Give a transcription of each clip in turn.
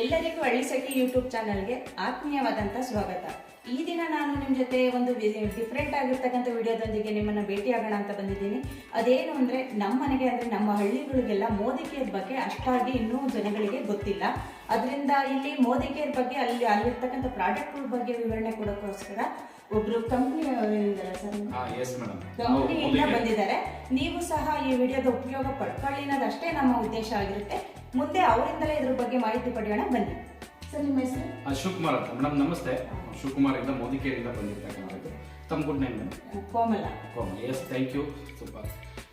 ಎಲ್ಲರಿಗೂ ಹಳ್ಳಿಸಖಿ ಯೂಟ್ಯೂಬ್ ಚಾನಲ್ಗೆ ಆತ್ಮೀಯವಾದಂಥ ಸ್ವಾಗತ. ಈ ದಿನ ನಾನು ನಿಮ್ಮ ಜೊತೆ ಒಂದು ಡಿಫ್ರೆಂಟ್ ಆಗಿರ್ತಕ್ಕಂಥ ವಿಡಿಯೋದೊಂದಿಗೆ ನಿಮ್ಮನ್ನು ಭೇಟಿಯಾಗೋಣ ಅಂತ ಬಂದಿದ್ದೀನಿ. ಅದೇನು ಅಂದರೆ ನಮ್ಮ ಮನೆಗೆ ಅಂದರೆ ನಮ್ಮ ಹಳ್ಳಿಗಳಿಗೆಲ್ಲ ಮೋದಿ ಬಗ್ಗೆ ಅಷ್ಟಾಗಿ ಇನ್ನೂ ಜನಗಳಿಗೆ ಗೊತ್ತಿಲ್ಲ. ಅದರಿಂದ ಇಲ್ಲಿ ಮೋದಿ ಬಗ್ಗೆ ಅಲ್ಲಿ ಅಲ್ಲಿರ್ತಕ್ಕಂಥ ಪ್ರಾಡಕ್ಟ್ಗಳ ಬಗ್ಗೆ ವಿವರಣೆ ಕೊಡೋಕ್ಕೋಸ್ಕರ ಒಬ್ರು ಕಂಪ್ನಿ ಕಂಪ್ನಿಯಿಂದ ಬಂದಿದ್ದಾರೆ. ನೀವು ಸಹ ಈ ವಿಡಿಯೋದ ಉಪಯೋಗ ಪಡ್ಕೊಳ್ಳಿ ಅನ್ನೋದಷ್ಟೇ ನಮ್ಮ ಉದ್ದೇಶ ಆಗಿರುತ್ತೆ. ಮುಂದೆ ಅವರಿಂದಲೇ ಇದ್ರ ಬಗ್ಗೆ ಮಾಹಿತಿ ಪಡೆಯೋಣ ಬನ್ನಿ. ಸರ್ ನಿಮ್ಮ ಹೆಸರು? ಶಿವಕುಮಾರ್ ಅಂತ. ಮೇಡಮ್ ನಮಸ್ತೆ. ಶಿವಕುಮಾರ್ ಇಂದ ಮೋದಿಕೇರಿಂದ ಬಂದಿರ್ತಕ್ಕಂಥದ್ದು ತಮ್ಮ good name Komala. Yes thank you super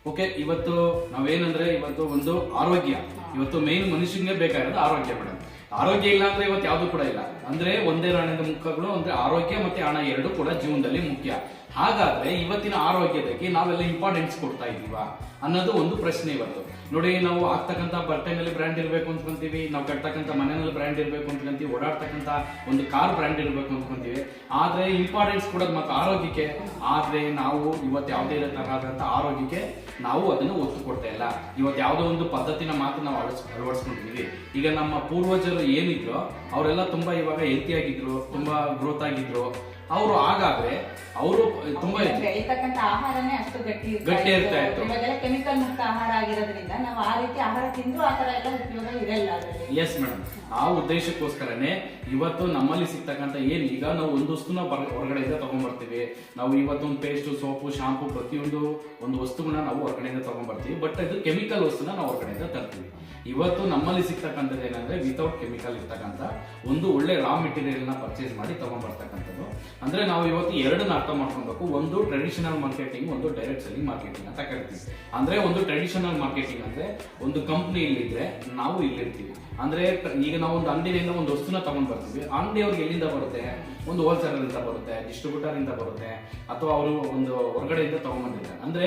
okay ಇವತ್ತು ನಾವೇನಂದ್ರೆ ಇವತ್ತು ಒಂದು ಆರೋಗ್ಯ. ಇವತ್ತು ಮೇನ್ ಮನುಷ್ಯನಿಗೆ ಬೇಕಾಗಿರೋದು ಆರೋಗ್ಯ ಮೇಡಮ್ ಆರೋಗ್ಯ ಇಲ್ಲ ಅಂದ್ರೆ ಇವತ್ತು ಯಾವುದು ಕೂಡ ಇಲ್ಲ. ಅಂದ್ರೆ ಒಂದೇ ನಾಣ್ಯದ ಮುಖಗಳು ಅಂದ್ರೆ ಆರೋಗ್ಯ ಮತ್ತೆ ಹಣ ಎರಡು ಕೂಡ ಜೀವನದಲ್ಲಿ ಮುಖ್ಯ. ಹಾಗಾದ್ರೆ ಇವತ್ತಿನ ಆರೋಗ್ಯದಕ್ಕೆ ನಾವೆಲ್ಲ ಇಂಪಾರ್ಟೆನ್ಸ್ ಕೊಡ್ತಾ ಇದೀವಾ ಅನ್ನೋದು ಒಂದು ಪ್ರಶ್ನೆ ಇವತ್ತು. ನೋಡಿ, ನಾವು ಆಗ್ತಕ್ಕಂಥ ಬಟ್ಟೆನಲ್ಲಿ ಬ್ರ್ಯಾಂಡ್ ಇರಬೇಕು ಅಂದ್ಕೊಂತೀವಿ ನಾವು ಕಟ್ತಕ್ಕಂಥ ಮನೆಯಲ್ಲಿ ಬ್ರ್ಯಾಂಡ್ ಇರಬೇಕು ಅಂದ್ಕೊಂತೀವಿ ಓಡಾಡ್ತಕ್ಕಂಥ ಒಂದು ಕಾರ್ ಬ್ರ್ಯಾಂಡ್ ಇರಬೇಕು ಅಂದ್ಕೊಂತೀವಿ ಆದ್ರೆ ಇಂಪಾರ್ಟೆನ್ಸ್ ಕೊಡೋದು ಮತ್ತೆ ಆರೋಗ್ಯಕ್ಕೆ, ಆದ್ರೆ ನಾವು ಇವತ್ತು ಯಾವುದೇ ತರಹದಂತ ಆರೋಗ್ಯಕ್ಕೆ ನಾವು ಅದನ್ನು ಒತ್ತು ಕೊಡ್ತಾ ಇಲ್ಲ. ಇವತ್ತು ಯಾವುದೋ ಒಂದು ಪದ್ಧತಿನ ಮಾತ್ರ ನಾವು ಅಳಸ್ ಅಳವಡಿಸ್ಕೊಂಡಿದ್ದೀವಿ. ಈಗ ನಮ್ಮ ಪೂರ್ವಜರು ಏನಿದ್ರು, ಅವರೆಲ್ಲ ತುಂಬಾ ಇವಾಗ ಹೆಲ್ತಿಯಾಗಿದ್ರು ತುಂಬಾ ಗ್ರೋತ್ ಆಗಿದ್ರು ಅವರು ಹಾಗಾದ್ರೆ ಅವರು ತುಂಬಾ ಇರ್ತಕ್ಕಂಥ ಆಹಾರನೇ ಅಷ್ಟು ಗಟ್ಟಿ ಗಟ್ಟಿ ಇರ್ತಾ ಇತ್ತು. ಇವಾಗೆಲ್ಲ ಕೆಮಿಕಲ್ ಮುಕ್ತ ಆಹಾರ ಆಗಿರೋದ್ರಿಂದ ನಾವು ಆ ರೀತಿ ಆಹಾರ ತಿಂದ್ರು ಆ ತರ ಎಲ್ಲ ಉಪಯೋಗ ಇರಲ್ಲ ಎಸ್ ಮೇಡಮ್ ಆ ಉದ್ದೇಶಕ್ಕೋಸ್ಕರನೇ ಇವತ್ತು ನಮ್ಮಲ್ಲಿ ಸಿಗ್ತಕ್ಕಂಥ ಏನು ಈಗ ನಾವು ಒಂದು ವಸ್ತುನ ಹೊರ- ಹೊರಗಡೆಯಿಂದ ತಗೊಂಡ್ಬರ್ತೀವಿ ನಾವು ಇವತ್ತೊಂದು ಪೇಸ್ಟ್ ಸೋಪು ಶಾಂಪು ಪ್ರತಿಯೊಂದು ಒಂದು ವಸ್ತುಗಳನ್ನ ನಾವು ಹೊರಗಡೆಯಿಂದ ತಗೊಂಡ್ಬರ್ತೀವಿ ಬಟ್ ಅದು ಕೆಮಿಕಲ್ ವಸ್ತುನ ನಾವು ಹೊರಗಡೆಯಿಂದ ತರ್ತೀವಿ. ಇವತ್ತು ನಮ್ಮಲ್ಲಿ ಸಿಗ್ತಕ್ಕಂಥದ್ದು ಏನಂದ್ರೆ ವಿತೌಟ್ ಕೆಮಿಕಲ್ ಇರ್ತಕ್ಕಂಥ ಒಂದು ಒಳ್ಳೆ ರಾ ಮೆಟೀರಿಯಲ್ನ ಪರ್ಚೇಸ್ ಮಾಡಿ ತಗೊಂಡ್ಬರ್ತಕ್ಕಂಥದ್ದು ಅಂದ್ರೆ ನಾವು ಇವತ್ತು ಎರಡನ್ನ ಅರ್ಥ ಮಾಡ್ಕೊಬೇಕು. ಒಂದು ಟ್ರೆಡಿಷನಲ್ ಮಾರ್ಕೆಟಿಂಗ್ ಒಂದು ಡೈರೆಕ್ಟ್ ಸೆಲ್ಲಿಂಗ್ ಮಾರ್ಕೆಟಿಂಗ್ ಅಂತ ಕರಿತೀವಿ. ಅಂದ್ರೆ ಒಂದು ಟ್ರೆಡಿಷನಲ್ ಮಾರ್ಕೆಟಿಂಗ್ ಅಂದ್ರೆ ಒಂದು ಕಂಪ್ನಿ ಇಲ್ಲಿದ್ರೆ ನಾವು ಇಲ್ಲಿರ್ತೀವಿ. ಅಂದ್ರೆ ಈಗ ನಾವು ಒಂದು ಅಂಗಡಿಯಿಂದ ಒಂದು ವಸ್ತುನ ತಗೊಂಡ್ ಬರ್ತೀವಿ. ಅಂಗಡಿಯವ್ರಿಗೆ ಎಲ್ಲಿಂದ ಬರುತ್ತೆ? ಒಂದು ಹೋಲ್ಸೇಲರ್ ಇಂದ ಬರುತ್ತೆ ಡಿಸ್ಟ್ರಿಬ್ಯೂಟರ್ ಇಂದ ಬರುತ್ತೆ, ಅಥವಾ ಅವರು ಒಂದು ಹೊರಗಡೆಯಿಂದ ತಗೊಂಡ್ಬಂದಿದ್ದಾರೆ. ಅಂದ್ರೆ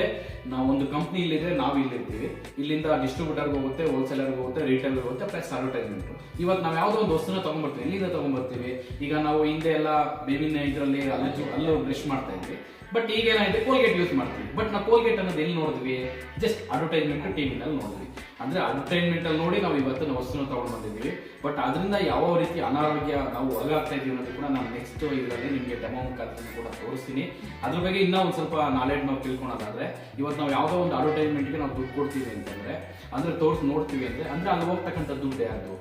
ನಾವು ಒಂದು ಕಂಪ್ನಿ ಇಲ್ಲಿದ್ರೆ ನಾವು ಇಲ್ಲಿರ್ತೀವಿ. ಇಲ್ಲಿಂದ ಡಿಸ್ಟ್ರಿಬ್ಯೂಟರ್ ಹೋಗುತ್ತೆ ಹೋಲ್ಸೇಲರ್ ಹೋಗುತ್ತೆ ರಿಟೇಲ್ಗೆ ಹೋಗುತ್ತೆ ಪ್ಲಸ್ ಅಡ್ವರ್ಟೈಸ್ಮೆಂಟ್ ಇವತ್ತು ನಾವು ಯಾವ್ದೋ ಒಂದು ವಸ್ತುನ ತಗೊಂಡ್ಬರ್ತೀವಿ. ಎಲ್ಲಿಂದ ತಗೊಂಡ್ಬರ್ತೀವಿ? ಈಗ ನಾವು ಹಿಂದೆ ಎಲ್ಲ ಬೇವಿನ ಇದರಲ್ಲಿ ಅಲ್ಲೂ ಅಲ್ಲೂ ಬ್ರಷ್ ಮಾಡ್ತಾ ಇದ್ವಿ. ಬಟ್ ಈಗ ಏನಾಗಿದೆ ಕೋಲ್ಗೇಟ್ ಯೂಸ್ ಮಾಡ್ತೀವಿ. ಬಟ್ ನಾವು ಕೋಲ್ಗೇಟ್ ಅನ್ನೋದು ಎಲ್ಲಿ ನೋಡಿದ್ವಿ? ಜಸ್ಟ್ ಅಡ್ವರ್ಟೈಸ್ಮೆಂಟ್ ಟಿವಿನಲ್ಲಿ ನೋಡಿದ್ವಿ. ಅಂದ್ರೆ ಅಡ್ವರ್ಟೈಸ್ಮೆಂಟ್ ಅಲ್ಲಿ ನೋಡಿ ನಾವು ಇವತ್ತಿನ ವಸ್ತುನ ತಗೊಂಡು ಬಂದಿದ್ದೀವಿ. ಬಟ್ ಅದರಿಂದ ಯಾವ ರೀತಿ ಅನಾರೋಗ್ಯ ನಾವು ಒಳಗಾಗ್ತಾ ಇದೀವಿ ಅನ್ನೋದು ಕೂಡ ನಾನು ನೆಕ್ಸ್ಟ್ ಇದರಲ್ಲಿ ನಿಮಗೆ ಡೆಮೋ ಮುಖಾಂತರ ಕೂಡ ತೋರಿಸ್ತೀನಿ. ಅದ್ರ ಬಗ್ಗೆ ಇನ್ನೂ ಒಂದು ಸ್ವಲ್ಪ ನಾಲೆಡ್ಜ್ ನಾವು ತಿಳ್ಕೊಳೋದಾದ್ರೆ, ಇವತ್ತು ನಾವು ಯಾವುದೋ ಒಂದು ಅಡ್ವರ್ಟೈಸ್ಮೆಂಟ್ಗೆ ನಾವು ದುಡ್ಡು ಕೊಡ್ತೀವಿ ಅಂತಂದ್ರೆ, ಅಂದ್ರೆ ತೋರಿಸಿ ನೋಡ್ತೀವಿ ಅಂದ್ರೆ ಅಂದ್ರೆ ಅಲ್ಲಿ ಹೋಗ್ತಕ್ಕಂಥ ದುಡ್ಡು ಯಾರ್ದು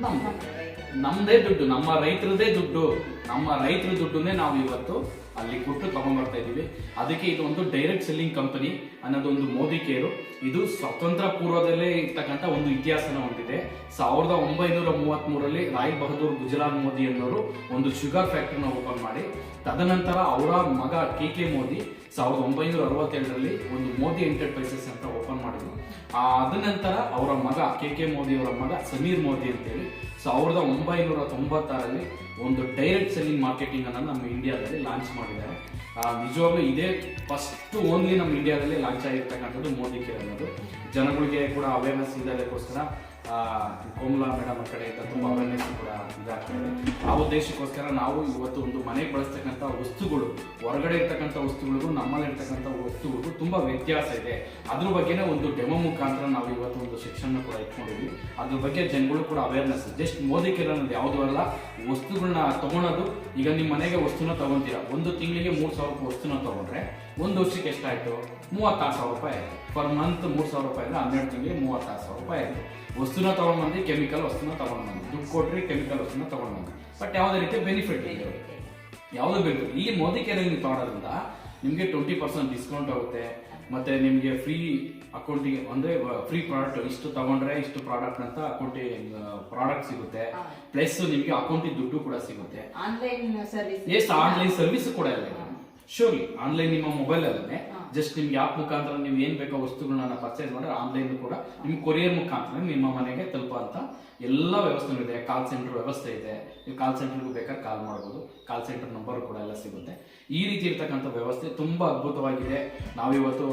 ನಮ್ದು. ನಮ್ದೇ ದುಡ್ಡು, ನಮ್ಮ ರೈತರದೇ ದುಡ್ಡು, ನಮ್ಮ ರೈತರ ದುಡ್ಡನ್ನೇ ನಾವು ಇವತ್ತು ಅಲ್ಲಿ ಕೊಟ್ಟು ತಗೊಂಡ್ಬರ್ತಾ ಇದೀವಿ ಅದಕ್ಕೆ ಇದು ಒಂದು ಡೈರೆಕ್ಟ್ ಸೆಲ್ಲಿಂಗ್ ಕಂಪನಿ ಅನ್ನೋದು ಒಂದು ಮೋದಿ ಕೇರು ಇದು ಸ್ವತಂತ್ರ ಪೂರ್ವದಲ್ಲೇ ಇರ್ತಕ್ಕಂಥ ಒಂದು ಇತಿಹಾಸನ ಹೊಂದಿದೆ. ಸಾವಿರದ ಒಂಬೈನೂರ ಮೂವತ್ತ್ ಮೂರರಲ್ಲಿ ರಾಯ್ ಬಹದ್ದೂರ್ ಗುಜರಾತ್ ಮೋದಿ ಅನ್ನೋರು ಒಂದು ಶುಗರ್ ಫ್ಯಾಕ್ಟ್ರಿನ ಓಪನ್ ಮಾಡಿ. ತದನಂತರ ಅವರ ಮಗ ಕೆ ಕೆ ಮೋದಿ ಸಾವಿರದ ಒಂಬೈನೂರ ಅರವತ್ತೇಳರಲ್ಲಿ ಒಂದು ಮೋದಿ ಎಂಟರ್ಪ್ರೈಸಸ್ ಅಂತ ಓಪನ್ ಮಾಡಿದ್ರು. ಅದ ನಂತರ ಅವರ ಮಗ ಕೆ ಕೆ ಮೋದಿ ಅವರ ಮಗ ಸಮೀರ್ ಮೋದಿ ಅಂತೇಳಿ ಸಾವಿರದ ಒಂಬೈನೂರ ತೊಂಬತ್ತಾರಲ್ಲಿ ಒಂದು ಡೈರೆಕ್ಟ್ ಸೆಲ್ಲಿಂಗ್ ಮಾರ್ಕೆಟಿಂಗ್ ಅನ್ನು ನಮ್ಮ ಇಂಡಿಯಾದಲ್ಲಿ ಲಾಂಚ್ ಮಾಡಿದ್ದಾರೆ. ನಿಜವಾಗ್ಲೂ ಇದೇ ಫಸ್ಟ್ ಓನ್ಲಿ ನಮ್ಮ ಇಂಡಿಯಾದಲ್ಲಿ ಲಾಂಚ್ ಆಗಿರ್ತಕ್ಕಂಥದ್ದು ಮೋದಿ ಕೇರ್ ಅನ್ನೋದು. ಜನಗಳಿಗೆ ಕೂಡ ಅವೇರ್ನೆಸ್ ಆ, ಕೋಮಲಾ ಮೇಡಮ್ ಕಡೆಯಿಂದ ತುಂಬ ಅವೇರ್ನೆಸ್ ಕೂಡ ಇದೆ. ಆ ಉದ್ದೇಶಕ್ಕೋಸ್ಕರ ನಾವು ಇವತ್ತು ಒಂದು ಮನೆಗೆ ಬಳಸ್ತಕ್ಕಂಥ ವಸ್ತುಗಳು, ಹೊರಗಡೆ ಇರ್ತಕ್ಕಂಥ ವಸ್ತುಗಳಿಗೂ ನಮ್ಮಲ್ಲಿ ಇರ್ತಕ್ಕಂಥ ವಸ್ತುಗಳಿಗೂ ತುಂಬ ವ್ಯತ್ಯಾಸ ಇದೆ. ಅದ್ರ ಬಗ್ಗೆನೇ ಒಂದು ಡೆಮೋ ಮುಖಾಂತರ ನಾವು ಇವತ್ತು ಒಂದು ಶಿಕ್ಷಣ ಕೂಡ ಇಟ್ಕೊಂಡಿದ್ವಿ. ಅದ್ರ ಬಗ್ಗೆ ಜನಗಳು ಕೂಡ ಅವೇರ್ನೆಸ್ ಜಸ್ಟ್ ಮೋದಿ ಅನ್ನೋದು ಯಾವುದೂ ಅಲ್ಲ. ವಸ್ತುಗಳನ್ನ ತಗೊಳೋದು, ಈಗ ನಿಮ್ಮ ಮನೆಗೆ ವಸ್ತುನ ತಗೊಂತೀರಾ? ಒಂದು ತಿಂಗಳಿಗೆ ಮೂರು ಸಾವಿರ ರೂಪಾಯಿ ವಸ್ತುನ ತಗೊಂಡ್ರೆ ಒಂದು ವರ್ಷಕ್ಕೆ ಎಷ್ಟಾಯ್ತು? ಮೂವತ್ತಾರು ಸಾವಿರ ರೂಪಾಯಿ ಪರ್ ಮಂತ್ ಮೂರು ಸಾವಿರ ರೂಪಾಯಿ ಅಂದ್ರೆ ಹನ್ನೆರಡು ತಿಂಗಳಿಗೆ ಮೂವತ್ತಾರು ಸಾವಿರ ರೂಪಾಯಿ ಆಯ್ತು. ವಸ್ತುನ ತಗೊಂಡ್ಬಂದು ಕೆಮಿಕಲ್ ವಸ್ತುನ ತಗೊಂಡ್ಬಂದು ದುಡ್ಡು ಕೊಟ್ಟರೆ ಕೆಮಿಕಲ್ ವಸ್ತುನ ತಗೊಂಡ್ಬಂದು ಬಟ್ ಯಾವುದೇ ರೀತಿ ಬೆನಿಫಿಟ್ ಇದೆ. ಯಾವುದು ಬೇಕು? ಇಲ್ಲಿ ಮೋದಿ ಕೇರ್ ನೀವು ತಗೊಳೋದ್ರಿಂದ ನಿಮಗೆ ಟ್ವೆಂಟಿ ಪರ್ಸೆಂಟ್ ಡಿಸ್ಕೌಂಟ್ ಆಗುತ್ತೆ. ಮತ್ತೆ ನಿಮಗೆ ಫ್ರೀ ಅಕೌಂಟಿಗೆ ಅಂದ್ರೆ ಫ್ರೀ ಪ್ರಾಡಕ್ಟ್ ಇಷ್ಟು ತಗೊಂಡ್ರೆ ಇಷ್ಟು ಪ್ರಾಡಕ್ಟ್ ಅಂತ ಅಕೌಂಟಿಗೆ ಪ್ರಾಡಕ್ಟ್ ಸಿಗುತ್ತೆ. ಪ್ಲಸ್ ನಿಮಗೆ ಅಕೌಂಟಿಗೆ ದುಡ್ಡು ಕೂಡ ಸಿಗುತ್ತೆ. Online service yes online service ಕೂಡ ಇಲ್ಲ. ಶೋರ್ಲಿ ಆನ್ಲೈನ್ ನಿಮ್ಮ ಮೊಬೈಲ್ ಅಲ್ಲೇ ಜಸ್ಟ್ ನಿಮ್ಗೆ ಆಪ್ ಮುಖಾಂತರ ನೀವು ಏನ್ ಬೇಕೋ ವಸ್ತುಗಳನ್ನ ಪರ್ಚೇಸ್ ಮಾಡಿದ್ರೆ ಆನ್ಲೈನ್ ಕೂಡ ನಿಮ್ ಕೊರಿಯರ್ ಮುಖಾಂತರ ನಿಮ್ಮ ಮನೆಗೆ ತಲುಪುವಂತ ಎಲ್ಲ ವ್ಯವಸ್ಥೆ ಇದೆ. ಕಾಲ್ ಸೆಂಟರ್ ವ್ಯವಸ್ಥೆ ಇದೆ. ನೀವು ಕಾಲ್ ಸೆಂಟರ್ಗೂ ಬೇಕಾದ್ರೆ ಕಾಲ್ ಮಾಡ್ಬೋದು. ಕಾಲ್ ಸೆಂಟರ್ ನಂಬರ್ ಕೂಡ ಎಲ್ಲ ಸಿಗುತ್ತೆ. ಈ ರೀತಿ ಇರ್ತಕ್ಕಂಥ ವ್ಯವಸ್ಥೆ ತುಂಬಾ ಅದ್ಭುತವಾಗಿದೆ. ನಾವಿವತ್ತು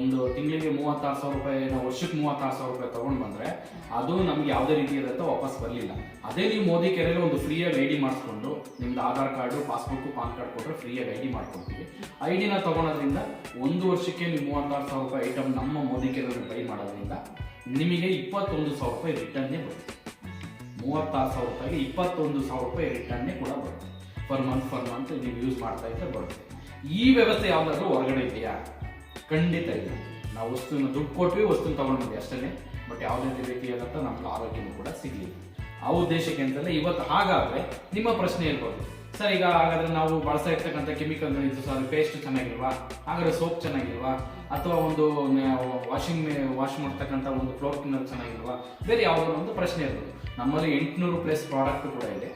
ಒಂದು ತಿಂಗಳಿಗೆ ಮೂವತ್ತಾರು ಸಾವಿರ ರೂಪಾಯಿ ವರ್ಷಕ್ಕೆ ಮೂವತ್ತಾರು ಸಾವಿರ ರೂಪಾಯಿ ತಗೊಂಡ್ ಬಂದ್ರೆ ಅದು ನಮ್ಗೆ ಯಾವುದೇ ರೀತಿ ಇರುತ್ತೆ ವಾಪಸ್ ಬರಲಿಲ್ಲ. ಅದೇ ನೀವು ಮೋದಿ ಕೆರೆಯಲ್ಲಿ ಒಂದು ಫ್ರೀಯಾಗಿ ಐ ಡಿ ಮಾಡಿಸ್ಕೊಂಡು ನಿಮ್ದು Aadhaar card passbook PAN card ಕೊಟ್ಟರೆ ಫ್ರೀಯಾಗಿ ಐ ಡಿ ಮಾಡ್ಕೊಡ್ತೀವಿ ಐ ಡಿನ ತೊಗೊಳೋದ್ರಿಂದ ಒಂದು ವರ್ಷಕ್ಕೆ ನೀವು ಮೂವತ್ತಾರು ಸಾವಿರ ರೂಪಾಯಿ ಐಟಮ್ ನಮ್ಮ ಮೋದಿ ಕೆರೆಯಲ್ಲಿ ಬೈ ಮಾಡೋದ್ರಿಂದ ನಿಮಗೆ ಇಪ್ಪತ್ತೊಂದು ಸಾವಿರ ರೂಪಾಯಿ ರಿಟರ್ನ್ನೇ ಬರುತ್ತೆ. ಮೂವತ್ತಾರು ಸಾವಿರ ರೂಪಾಯಿಗೆ ಇಪ್ಪತ್ತೊಂದು ಸಾವಿರ ರೂಪಾಯಿ ರಿಟರ್ನ್ನೇ ಕೂಡ ಬರುತ್ತೆ. ಪರ್ ಮಂತ್ ಪರ್ ಮಂತ್ ನೀವು ಯೂಸ್ ಮಾಡ್ತಾ ಇದ್ದರೆ ಬರುತ್ತೆ. ಈ ವ್ಯವಸ್ಥೆ ಯಾವುದಾದ್ರೂ ಹೊರಗಡೆ ಇದೆಯಾ? ಖಂಡಿತ ಇಲ್ಲ ನಾವು ವಸ್ತುವಿನ ದುಡ್ಡು ಕೊಟ್ವಿ ವಸ್ತುನ ತಗೊಂಡ್ಬಂದ್ವಿ ಅಷ್ಟೇ ಬಟ್ ಯಾವುದೇ ರೀತಿಯಾದಂಥ ನಮ್ಗೆ ಆರೋಗ್ಯನೂ ಕೂಡ ಸಿಗಲಿಲ್ಲ ಆ ಉದ್ದೇಶಕ್ಕೆ ಅಂತಲೇ ಇವತ್ತು ಹಾಗಾದ್ರೆ ನಿಮ್ಮ ಪ್ರಶ್ನೆ ಇರ್ಬೋದು ಸರ್, ಈಗ ಹಾಗಾದ್ರೆ ನಾವು ಬಳಸ್ತಾ ಇರ್ತಕ್ಕಂಥ ಕೆಮಿಕಲ್ ಇದು ಸರ್ ಪೇಸ್ಟ್ ಚೆನ್ನಾಗಿಲ್ವಾ? ಹಾಗಾದ್ರೆ ಸೋಪ್ ಚೆನ್ನಾಗಿಲ್ವಾ? ಅಥವಾ ಒಂದು ವಾಷಿಂಗ್ ವಾಶ್ ಮಾಡ್ತಕ್ಕಂಥ ಒಂದು ಫ್ಲೋರ್ ಕ್ಲೀನರ್ ಚೆನ್ನಾಗಿಲ್ವಾ? ಬೇರೆ ಯಾವುದೋ ಒಂದು ಪ್ರಶ್ನೆ ಇರ್ಬೋದು. ನಮ್ಮಲ್ಲಿ ಎಂಟುನೂರು ಪ್ಲಸ್ ಪ್ರಾಡಕ್ಟ್ ಕೂಡ ಇದೆ.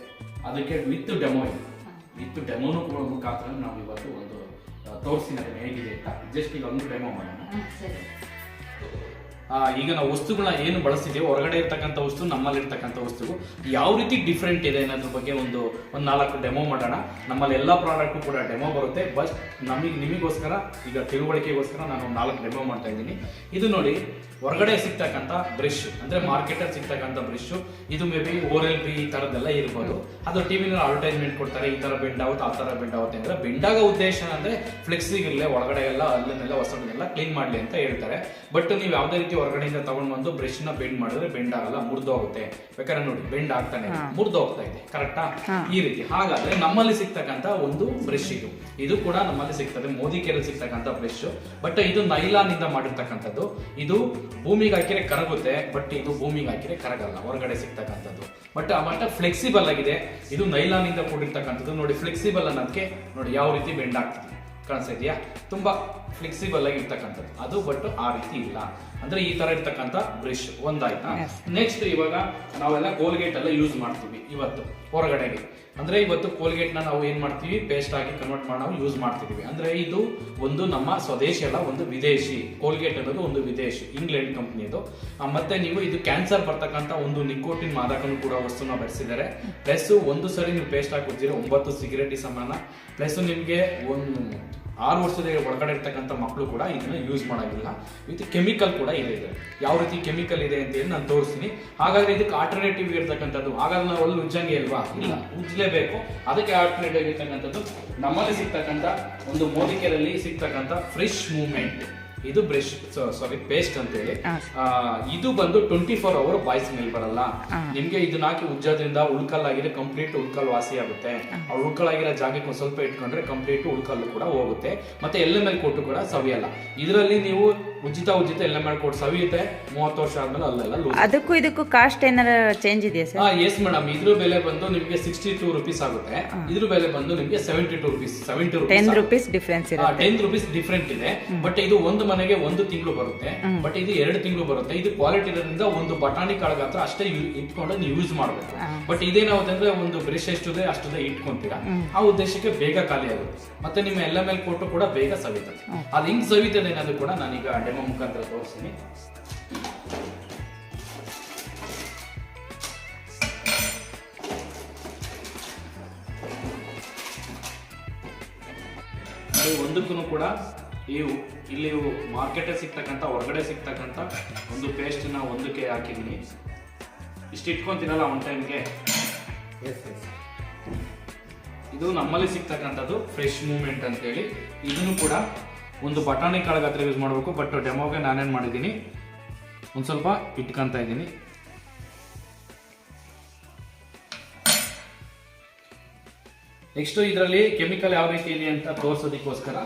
ಅದಕ್ಕೆ ವಿತ್ ಡೆಮೋ ಇದೆ. ವಿತ್ ಡೆಮೋನು ಕೂಡ ಮುಖಾಂತರ ನಾವು ಇವತ್ತು ಒಂದು ತೋರಿಸಿ ಹೇಗಿದೆ ಅಂತ. ಜಸ್ಟ್ ಈಗ ಒಂದು ಡೆಮೋ ಮಾಡೋಣ. ಈಗ ನಾವು ವಸ್ತುಗಳನ್ನ ಏನು ಬಳಸ್ತಿದ್ದೀವಿ, ಹೊರಗಡೆ ಇರ್ತಕ್ಕಂಥ ವಸ್ತು ನಮ್ಮಲ್ಲಿ ಇರ್ತಕ್ಕಂಥ ವಸ್ತುವು ಯಾವ ರೀತಿ ಡಿಫ್ರೆಂಟ್ ಇದೆ ಅನ್ನೋದ್ರ ಬಗ್ಗೆ ಒಂದು ಒಂದು ನಾಲ್ಕು ಡೆಮೋ ಮಾಡೋಣ. ನಮ್ಮಲ್ಲಿ ಎಲ್ಲ ಪ್ರಾಡಕ್ಟು ಕೂಡ ಡೆಮೋ ಬರುತ್ತೆ. ಬಟ್ ನಮಗೆ, ನಿಮಗೋಸ್ಕರ, ಈಗ ತಿಳುವಳಿಕೆಗೋಸ್ಕರ ನಾನು ನಾಲ್ಕು ಡೆಮೋ ಮಾಡ್ತಾ ಇದ್ದೀನಿ. ಇದು ನೋಡಿ ಹೊರಗಡೆ ಸಿಗ್ತಕ್ಕಂಥ ಬ್ರಷ್ ಅಂದ್ರೆ ಮಾರ್ಕೆಟ್ ಅಲ್ಲಿ ಸಿಗ್ತಕ್ಕಂಥ ಬ್ರಷ್ ಇದು maybe or L B ಈ ಥರದ್ದೆಲ್ಲ ಇರ್ಬೋದು. ಅದು ಟಿವಿನ ಅಡ್ವರ್ಟೈಸ್ಮೆಂಟ್ ಕೊಡ್ತಾರೆ ಈ ತರ ಬೆಂಡ್ ಆಗುತ್ತೆ ಆ ತರ ಬೆಂಡ್ ಆಗುತ್ತೆ ಅಂದ್ರೆ ಬೆಂಡಾಗ ಉದ್ದೇಶ ಅಂದ್ರೆ ಫ್ಲೆಕ್ಸಿಗಿರಲಿ ಒಳಗಡೆ ಎಲ್ಲ ಅಲ್ಲನ್ನೆಲ್ಲ ಹೊಸದನ್ನೆಲ್ಲ ಕ್ಲೀನ್ ಮಾಡಲಿ ಅಂತ ಹೇಳ್ತಾರೆ. ಬಟ್ ನೀವು ಯಾವುದೇ ರೀತಿ ಹೊರಗಡೆಯಿಂದ ತಗೊಂಡ್ ಬಂದು ಬ್ರಷ್ನ ಬೆಂಡ್ ಮಾಡಿದ್ರೆ ಬೆಂಡ್ ಆಗಲ್ಲ ಮುರಿದೋಗುತ್ತೆ ಬೇಕಾದ್ರೆ ನೋಡಿ ಬೆಂಡ್ ಆಗ್ತಾನೆ ಮುರಿದೋಗ್ತಾ ಇದೆ ಕರೆಕ್ಟಾ ಈ ರೀತಿ. ಹಾಗಾದ್ರೆ ನಮ್ಮಲ್ಲಿ ಸಿಗ್ತಕ್ಕಂಥ ಒಂದು ಬ್ರಷ್ ಇದು. ಇದು ಕೂಡ ನಮ್ಮಲ್ಲಿ ಸಿಗ್ತದೆ ಮೋದಿ ಕೆರೆ ಸಿಗ್ತಕ್ಕಂಥ ಬ್ರಷ್ ಬಟ್ ಇದು ನೈಲಾನ್ ಇಂದ ಮಾಡಿರ್ತಕ್ಕಂಥದ್ದು. ಇದು ಭೂಮಿಗೆ ಹಾಕಿದ್ರೆ ಕರಗುತ್ತೆ ಬಟ್ ಇದು ಭೂಮಿಗೆ ಹಾಕಿದ್ರೆ ಕರಗಲ್ಲ, ಹೊರಗಡೆ ಸಿಗ್ತಕ್ಕಂಥದ್ದು. ಬಟ್ ಆ ಮಟ್ಟ ಫ್ಲೆಕ್ಸಿಬಲ್ ಆಗಿದೆ. ಇದು ನೈಲಾನ್ ಇಂದ ಕೂಡಿರ್ತಕ್ಕಂಥದ್ದು. ನೋಡಿ ಫ್ಲೆಕ್ಸಿಬಲ್ ಅನ್ನೋದಕ್ಕೆ ನೋಡಿ, ಯಾವ ರೀತಿ ಬೆಂಡ್ ಆಗ್ತದೆ. ಕಾಣಿಸ್ತಾ ಇದೆಯಾ? ತುಂಬಾ ಫ್ಲೆಕ್ಸಿಬಲ್ ಆಗಿ ಇರ್ತಕ್ಕಂಥದ್ದು. ಅದು ಬಟ್ ಆ ರೀತಿ ಇಲ್ಲ. ಅಂದ್ರೆ ಈ ತರ ಇರ್ತಕ್ಕಂಥ ಬ್ರಷ್ ಒಂದಾಯ್ತಾ? ನೆಕ್ಸ್ಟ್ ಇವಾಗ ನಾವೆಲ್ಲ ಕೋಲ್ಗೇಟ್ ಎಲ್ಲ ಯೂಸ್ ಮಾಡ್ತೀವಿ ಇವತ್ತು ಹೊರಗಡೆಗೆ. ಅಂದ್ರೆ ಇವತ್ತು ಕೋಲ್ಗೇಟ್ನ ನಾವು ಏನ್ ಮಾಡ್ತೀವಿ? ಪೇಸ್ಟ್ ಆಗಿ ಕನ್ವರ್ಟ್ ಮಾಡಿ ನಾವು ಯೂಸ್ ಮಾಡ್ತಿದೀವಿ. ಅಂದ್ರೆ ಇದು ಒಂದು ನಮ್ಮ ಸ್ವದೇಶಿ ಅಲ್ಲ ಒಂದು ವಿದೇಶಿ. ಕೋಲ್ಗೇಟ್ ಅನ್ನೋದು ಒಂದು ವಿದೇಶಿ ಇಂಗ್ಲೆಂಡ್ ಕಂಪ್ನಿದು ಮತ್ತೆ ನೀವು ಇದು ಕ್ಯಾನ್ಸರ್ ಬರ್ತಕ್ಕಂಥ ಒಂದು ನಿಕೋಟಿನ್ ಮಾದಕನು ಕೂಡ ವಸ್ತುನ ಬೆಳೆಸಿದ್ದಾರೆ ಪ್ಲಸ್ ಒಂದು ಸರಿ ನೀವು ಪೇಸ್ಟ್ ಹಾಕಿ ಕೊಡ್ತೀರಾ ಒಂಬತ್ತು ಸಿಗರೇಟಿ ಸಮಾನ. ಪ್ಲಸ್ ನಿಮಗೆ ಒಂದು ಆರು ವರ್ಷದ ಒಳಗಡೆ ಇರ್ತಕ್ಕಂಥ ಮಕ್ಕಳು ಕೂಡ ಇದನ್ನ ಯೂಸ್ ಮಾಡೋದಿಲ್ಲ ವಿತ್ ಕೆಮಿಕಲ್ ಕೂಡ ಇದೆ ಇದೆ. ಯಾವ ರೀತಿ ಕೆಮಿಕಲ್ ಇದೆ ಅಂತ ನಾನು ತೋರಿಸ್ತೀನಿ. ಹಾಗಾದ್ರೆ ಇದಕ್ಕೆ ಆಲ್ಟರ್ನೇಟಿವ್ ಇರ್ತಕ್ಕಂಥದ್ದು. ಹಾಗಾದ್ರೆ ನಾವು ಒಳ್ಳೆ ಉಜ್ಜಂಗೆ ಇಲ್ವಾ ಇಲ್ಲ. ಉಜ್ಲೇಬೇಕು ಅದಕ್ಕೆ ಆಲ್ಟರ್ನೇಟಿವ್ ಇರ್ತಕ್ಕಂಥದ್ದು ನಮ್ಮಲ್ಲಿ ಸಿಗ್ತಕ್ಕಂಥ ಒಂದು ಮೋದಿಕೆಯಲ್ಲಿ ಸಿಗ್ತಕ್ಕಂಥ ಫ್ರೆಶ್ ಮೂವ್ಮೆಂಟ್ ಇದು ಬ್ರಷ್ ಸಾರಿ ಪೇಸ್ಟ್ ಅಂತೇಳಿ. ಆ, ಇದು ಬಂದು ಟ್ವೆಂಟಿ ಫೋರ್ ಅವರ್ ಬಾಯ್ಸ್ ಮೇಲೆ ಬರಲ್ಲ. ನಿಮ್ಗೆ ಇದನ್ನ ಹಾಕಿ ಉಜ್ಜೋದ್ರಿಂದ ಉಳ್ಕಲ್ಲಾಗಿದ್ರೆ ಕಂಪ್ಲೀಟ್ ಉಳ್ಕಲ್ ವಾಸಿ ಆಗುತ್ತೆ ಆ ಉಳ್ಕಲಾಗಿರೋ ಜಾಗಕ್ಕೆ ಒಂದ್ ಸ್ವಲ್ಪ ಇಟ್ಕೊಂಡ್ರೆ ಕಂಪ್ಲೀಟ್ ಉಳ್ಕಲ್ಲು ಕೂಡ ಹೋಗುತ್ತೆ. ಮತ್ತೆ ಎಲ್ಲ ಮೇಲೆ ಕೊಟ್ಟು ಕೂಡ ಸವಿಯಲ್ಲ. ಇದರಲ್ಲಿ ನೀವು ಉಚಿತ ಉಚಿತ ಎಲ್ಲ ಮೇಲೆ ಕೊಟ್ಟು ಸವಿಯುತ್ತೆ. ಮೂವತ್ತು ವರ್ಷ ಆದ್ಮೇಲೆ ಅಲ್ಲೆಲ್ಲ ಲೂಸ್ ಅದಕ್ಕೂ ಇದಕ್ಕೂ ಕಾಸ್ಟ್ ಏನಾರ ಚೇಂಜ್ ಇದೆಯಾ ಸರ್ ಎಸ್ ಮೇಡಮ್ ಇದ್ರ ಬೆಲೆ ಬಂದು ನಿಮ್ಗೆ ಸಿಕ್ಸ್ಟಿ ಟೂ ರುಪೀಸ್ ಆಗುತ್ತೆ ಇದ್ರ ಬೆಲೆ ಬಂದು ನಿಮ್ಗೆ seventy two rupees seventy ten rupees difference ಇದೆ ಟೆನ್ ರುಪೀಸ್ ಡಿಫ್ರೆಂಟ್ ಇದೆ. ಬಟ್ ಇದು ಒಂದು ಮನೆಗೆ ಒಂದು ತಿಂಗಳು ಬರುತ್ತೆ. ಬಟ್ ಇದು ಎರಡು ತಿಂಗಳು ಬರುತ್ತೆ. ಇದು ಕ್ವಾಲಿಟಿ ಇರೋದ್ರಿಂದ ಒಂದು ಬಟಾಣಿ ಕಾಳಗ ಹತ್ರ ಅಷ್ಟೇ ಇಟ್ಕೊಂಡು ನೀವು ಯೂಸ್ ಮಾಡಬೇಕು. ಬಟ್ ಇದೇನಾಗುತ್ತೆ ಅಂದ್ರೆ ಒಂದು ಬ್ರಷ್ ಎಷ್ಟಿದೆ ಅಷ್ಟದೇ ಇಟ್ಕೊಂತೀರಾ. ಆ ಉದ್ದೇಶಕ್ಕೆ ಬೇಗ ಖಾಲಿ ಆಗುತ್ತೆ. ಮತ್ತೆ ನಿಮ್ಮ ಎಲ್ಲ ಮೇಲೆ ಕೊಟ್ಟು ಕೂಡ ಬೇಗ ಸವಿತದೆ ಅದು ಹಿಂಗ್ ಸವಿತದೆ ಅನ್ನೋದು ಕೂಡ ನಾನೀಗ ಡೆಮೋ ಮುಖಾಂತರ ತೋರಿಸ್ತೀನಿ. ಒಂದಕ್ಕೂ ಕೂಡ ಈ ಇಲ್ಲಿ ಮಾರ್ಕೆಟೇ ಸಿಗ್ತಕ್ಕಂಥ ಹೊರಗಡೆ ಸಿಗ್ತಕ್ಕಂಥ ಒಂದು ಪೇಸ್ಟನ್ನ ಒಂದಕ್ಕೆ ಹಾಕಿದ್ದೀನಿ. ಇಷ್ಟು ಇಟ್ಕೊಂತೀನಲ್ಲ ಒನ್ ಟೈಮ್ಗೆ ಇದು ನಮ್ಮಲ್ಲಿ ಸಿಗ್ತಕ್ಕಂಥದ್ದು ಫ್ರೆಶ್ ಮೂವ್ಮೆಂಟ್ ಅಂತೇಳಿ. ಇದನ್ನು ಕೂಡ ಒಂದು ಬಟಾಣಿ ಕಾಳಗಾತ್ರ ಯೂಸ್ ಮಾಡಬೇಕು ಬಟ್ ಡೆಮೋಗೆ ನಾನೇನು ಮಾಡಿದ್ದೀನಿ ಒಂದು ಸ್ವಲ್ಪ ಇಟ್ಕೊಂತ ಇದ್ದೀನಿ. ನೆಕ್ಸ್ಟ್ ಇದರಲ್ಲಿ ಕೆಮಿಕಲ್ ಯಾವ ರೀತಿ ಇದೆ ಅಂತ ತೋರಿಸೋದಕ್ಕೋಸ್ಕರ